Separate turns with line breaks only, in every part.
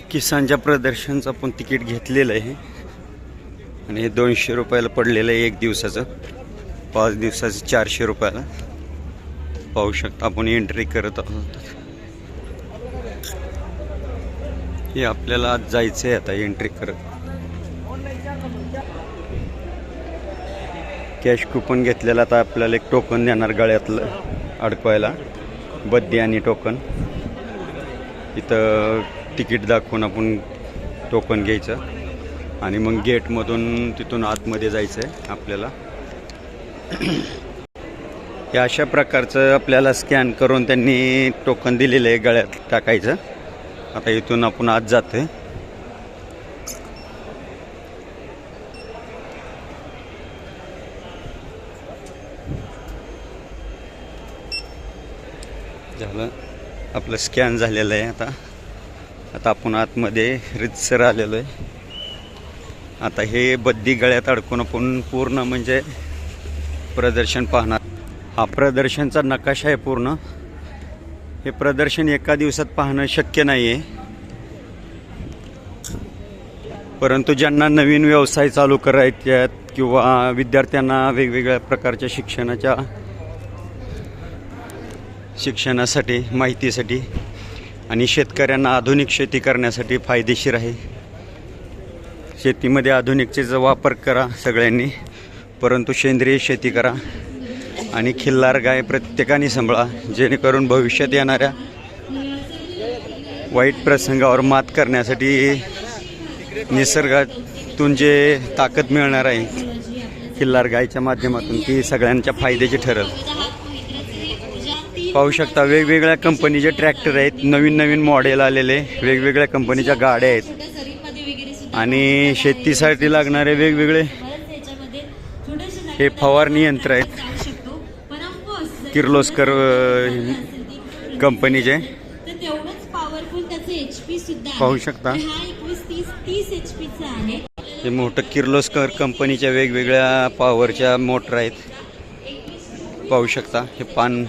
किसानच्या प्रदर्शनचं आपण तिकीट घेतलेलं आहे. आणि हे दोनशे रुपयाला पडलेलं आहे एक दिवसाचं. पाच दिवसाचं चारशे रुपयाला. पाहू शकता आपण एंट्री करत आहोत. हे आपल्याला आज जायचं आहे आता एंट्री करत. कॅश कुपन घेतलेलं आता आपल्याला एक टोकन देणार गळ्यातलं अडकवायला. बद्दी आणि टोकन इथं तिकीट दाखवून आपण टोकन घ्यायचं. आणि मग गेटमधून तिथून आतमध्ये जायचं आहे आपल्याला. हे अशा प्रकारचं आपल्याला स्कॅन करून त्यांनी टोकन दिलेलं आहे गळ्यात टाकायचं. आता इथून आपण आत जातोय. झालं. आपलं स्कॅन झालेलं आहे आता. आता आपण आतमध्ये रितसर आलेलो आहे. आता हे बद्दी गळ्यात अडकून आपण पूर्ण म्हणजे प्रदर्शन पाहणार. हा प्रदर्शनचा नकाशा आहे पूर्ण. हे प्रदर्शन एका दिवसात पाहणं शक्य नाही आहे परंतु ज्यांना नवीन व्यवसाय चालू करायच्यात किंवा विद्यार्थ्यांना वेगवेगळ्या प्रकारच्या शिक्षणाच्या शिक्षणासाठी माहितीसाठी आणि शेतकऱ्यांना आधुनिक शेती करण्यासाठी फायदेशीर आहे. शेतीमध्ये आधुनिकतेचा वापर करा सगळ्यांनी परंतु सेंद्रिय शेती करा आणि खिल्लार गाय प्रत्येकाने सांभाळा जेणेकरून भविष्यात येणाऱ्या वाईट प्रसंगावर मात करण्यासाठी निसर्गातून जे ताकद मिळणार आहे खिल्लार गायच्या माध्यमातून ती सगळ्यांच्या फायद्याची ठरेल. पाहू शकता वेगवेगळ्या कंपनीचे ट्रॅक्टर आहेत नवीन नवीन मॉडेल आलेले वेगवेगळ्या कंपनीच्या गाड्या आहेत. आणि शेतीसाठी लागणारे वेगवेगळे हे फवारणी यंत्र आहेत. किर्लोस्कर कंपनीचे पाहू शकता. हे मोठं किर्लोस्कर कंपनीच्या वेगवेगळ्या पॉवरच्या मोटर आहेत. पाहू शकता हे पान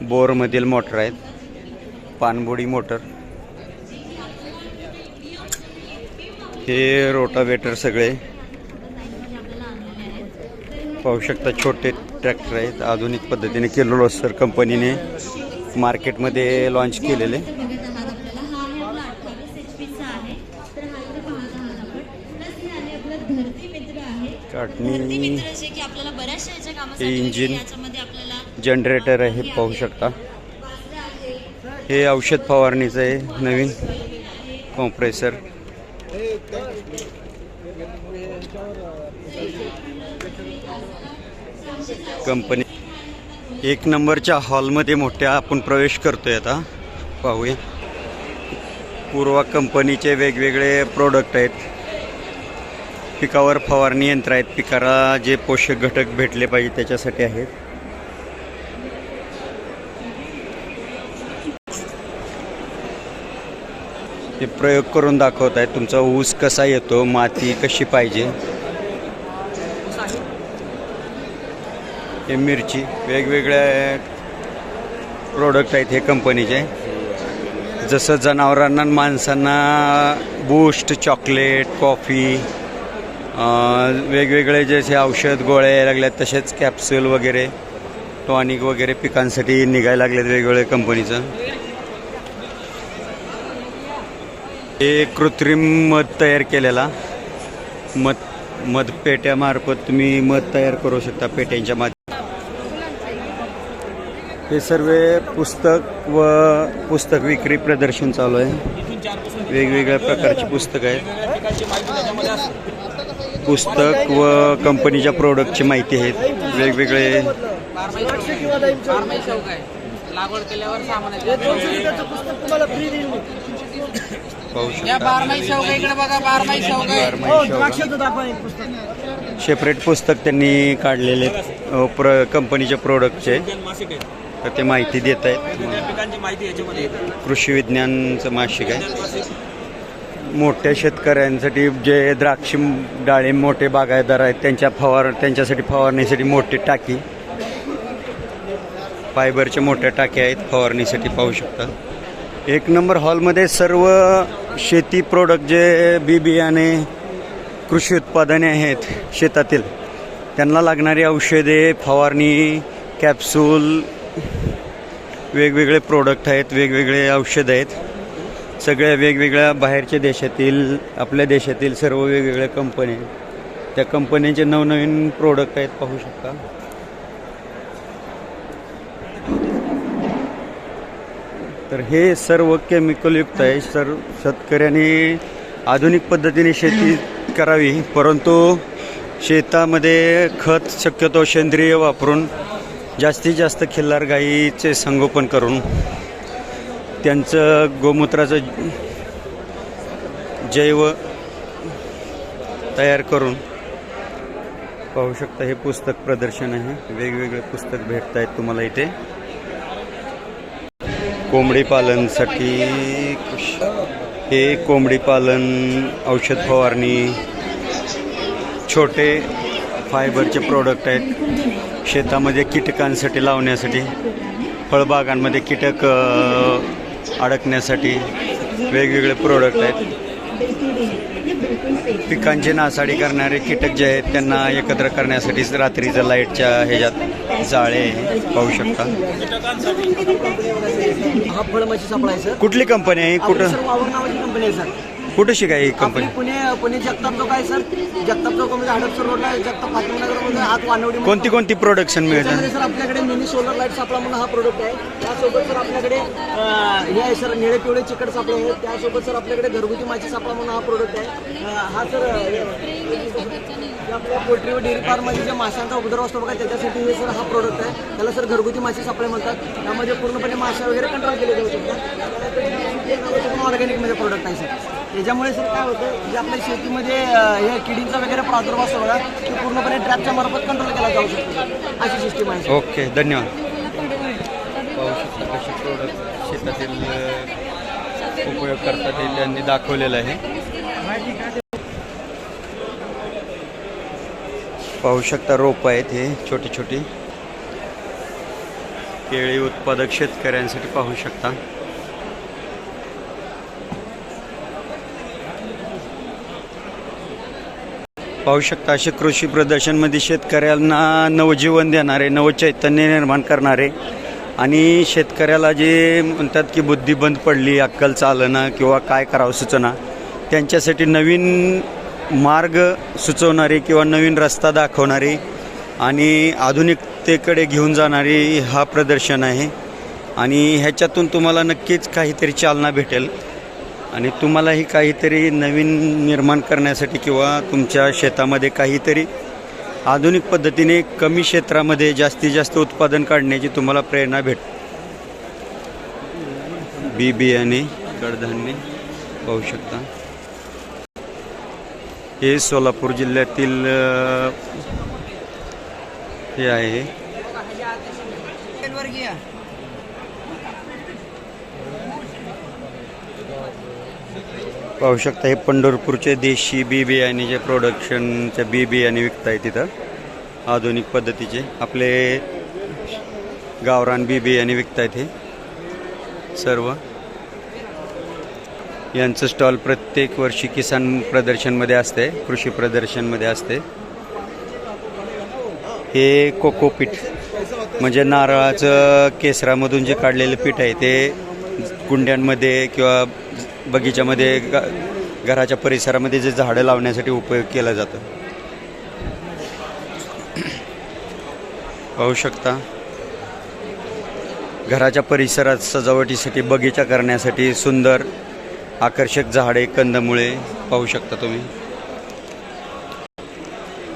बोरमधील मोटर आहेत. पानबोडी मोटर. हे रोटावेटर सगळे. पाहू शकता छोटे ट्रॅक्टर आहेत. आधुनिक पद्धतीने किर्लोस्कर कंपनीने मार्केटमध्ये लॉन्च केलेले. काटणी हे इंजिन जनरेटर आहे पाहू शकता. हे औषध फवारणीचं आहे नवीन कॉम्प्रेसर कंपनी एक नंबरच्या हॉलमध्ये मोठ्या आपण प्रवेश करतोय आता. पाहूया. पूर्वा कंपनीचे वेगवेगळे प्रोडक्ट आहेत. पिकावर फवारणी यंत्र आहेत. पिकाला जे पोषक घटक भेटले पाहिजे त्याच्यासाठी आहेत. हे प्रयोग करून दाखवत आहे तुमचा ऊस कसा येतो माती कशी पाहिजे? हे मिरची वेगवेगळ्या प्रोडक्ट आहेत हे कंपनीचे जसं जनावरांना माणसांना बूस्ट चॉकलेट कॉफी वेगवेगळे जसे औषध गोळ्या यायला लागल्यात तसेच कॅप्सूल वगैरे टॉनिक वगैरे पिकांसाठी निघायला लागलेत वेगवेगळ्या कंपनीचं हे कृत्रिम मध तयार केलेला मध मध पेट्यामार्फत तुम्ही मध तयार करू शकता पेट्यांच्या माध्यम हे सर्व पुस्तक व पुस्तक विक्री प्रदर्शन चालू आहे वेगवेगळ्या प्रकारची पुस्तकं आहेत पुस्तक व कंपनीच्या प्रोडक्टची माहिती आहेत वेगवेगळे
लागवड केल्यावर सामान
पाहू शकता.
या बारमाही शेवगा इकडे बघा बारमाही शेवगा आहे.
बारमाही शेवगा. सेपरेट पुस्तक. त्यांनी काढलेले आहेत, अ, प्र कंपनीच्या प्रोडक्टचे तर ते माहिती देत आहेत.
पिकांची माहिती याच्यामध्ये येते.
कृषी विज्ञानचं मासिक आहे. मोठ्या शेतकऱ्यांसाठी जे द्राक्ष डाळिंब मोठे बागायतदार आहेत त्यांच्या फवार त्यांच्यासाठी फवारणीसाठी मोठी टाकी. फायबरच्या मोठ्या टाक्या आहेत फवारणीसाठी पाहू शकता. एक नंबर हॉलमध्ये सर्व शेती प्रोडक्ट जे बी बियाणे कृषी उत्पादने आहेत शेतातील त्यांना लागणारी औषधे फवारणी कॅप्सूल वेगवेगळे प्रोडक्ट आहेत वेगवेगळे औषधं आहेत सगळ्या वेगवेगळ्या बाहेरच्या देशातील आपल्या देशातील सर्व वेगवेगळ्या कंपन्या आहेत. त्या कंपन्यांचे नवनवीन प्रोडक्ट आहेत पाहू शकता तर हे सर्व केमिकलयुक्त आहे. सर शेतकऱ्यांनी आधुनिक पद्धतीने शेती करावी. परंतु शेतामध्ये खत शक्यतो सेंद्रिय वापरून जास्तीत जास्त खिल्लार गाईचे संगोपन करून त्यांचं गोमूत्राचं जैव तयार करून पाहू शकता हे पुस्तक प्रदर्शन आहे. वेगवेगळे पुस्तक भेटत आहेत तुम्हाला इथे. कोंबडी पालनसाठी हे कोंबडी पालन औषध फवारणी छोटे फायबरचे प्रोडक्ट आहेत. शेतामध्ये कीटकांसाठी लावण्यासाठी फळबागांमध्ये कीटक अडकण्यासाठी वेगवेगळे प्रोडक्ट आहेत. पिकांची नासाडी करणारे कीटक जे आहेत त्यांना एकत्र करण्यासाठी रात्रीचं लाईटच्या ह्याच्यात जाळे पाहू शकता.
हा फळमाशी
कुठली कंपनी आहे? कुठं?
सर वावर नावाची कंपनी आहे सर.
कुठं शिकाय ही
आपली
कंपनी
पुणे पुणे जगताप चौक आहे सर जगताप चौकामध्ये हडपसर रोडला जगताप फातिमनगरमध्ये आत वानवडी
कोणती कोणती प्रोडक्शन
त्याच्यामध्ये
मिळतात
सर आपल्याकडे मिनी सोलर लाइट सापळा म्हणून हा प्रोडक्ट आहे. त्यासोबत सर आपल्याकडे अं, हे आहे सर निळे पिवळे चिकट सापळे आहेत त्यासोबत सर आपल्याकडे घरगुती माशी सापळा म्हणून हा प्रोडक्ट आहे. अं, हा सर आपल्या पोल्ट्री व डेअरी फार्ममध्ये जे माशांचा उपद्रव असतो बघा त्याच्यासाठी हे सर हा प्रोडक्ट आहे. त्याला सर घरगुती माशी सापळे म्हणतात. त्यामध्ये पूर्णपणे माशा वगैरे कंट्रोल केले जाऊ शकतात. ऑर्गॅनिकमध्ये प्रोडक्ट आहे सर. त्याच्यामुळे सर काय होतं जे आपल्या शेतीमध्ये हे किडींचा वगैरे प्रादुर्भाव असतो बघा ते पूर्णपणे ट्रॅपच्या मार्फत कंट्रोल केला जाऊ शकतो. अशी सिस्टीम आहे.
ओके धन्यवाद. पाहू शकता कसे प्रोडक्ट शेतातील अ, उपयोग करतात हे त्यांनी दाखवलेलं आहे. पाहू शकता रोप आहेत हे छोटी छोटी केळी उत्पादक शेतकऱ्यांसाठी पाहू शकता. पाहू शकता असे कृषी प्रदर्शनमध्ये शेतकऱ्यांना नवजीवन देणारे नवचैतन्य निर्माण करणारे आणि शेतकऱ्याला जे म्हणतात की बुद्धी बंद पडली अक्कल चालना किंवा काय करावं सुचना त्यांच्यासाठी नवीन मार्ग सुचवणारे किंवा नवीन रस्ता दाखवणारे आणि आधुनिकतेकडे घेऊन जाणारी हा प्रदर्शन आहे. आणि ह्याच्यातून तुम्हाला नक्कीच काहीतरी चालना भेटेल. आणि तुम्हालाही काहीतरी नवीन निर्माण करण्यासाठी किंवा तुमच्या शेतामध्ये काहीतरी आधुनिक पद्धतीने कमी क्षेत्रामध्ये जास्तीत जास्त उत्पादन काढण्याची तुम्हाला प्रेरणा भेट बी बियाणे कडधान्य पाहू शकता. हे सोलापूर जिल्ह्यातील हे आहे. पाहू शकता हे पंढरपूरचे देशी बी बियाणे जे प्रोडक्शनचे बी बियाणे विकत आहे तिथं आधुनिक पद्धतीचे. आपले गावरान बी बियाणे विकत आहेत हे सर्व. यांचं स्टॉल प्रत्येक वर्षी किसान प्रदर्शनमध्ये असते कृषी प्रदर्शनमध्ये असते. हे कोकोपीठ म्हणजे नारळाचं केसरामधून जे काढलेलं पीठ आहे ते कुंड्यांमध्ये किंवा बगीच्यामध्ये ग घराच्या परिसरामध्ये जे झाडं लावण्यासाठी उपयोग केला जातो. पाहू शकता. घराच्या परिसरात सजावटीसाठी बगीचा करण्यासाठी सुंदर आकर्षक झाडे कंदमुळे पाहू शकता तुम्ही.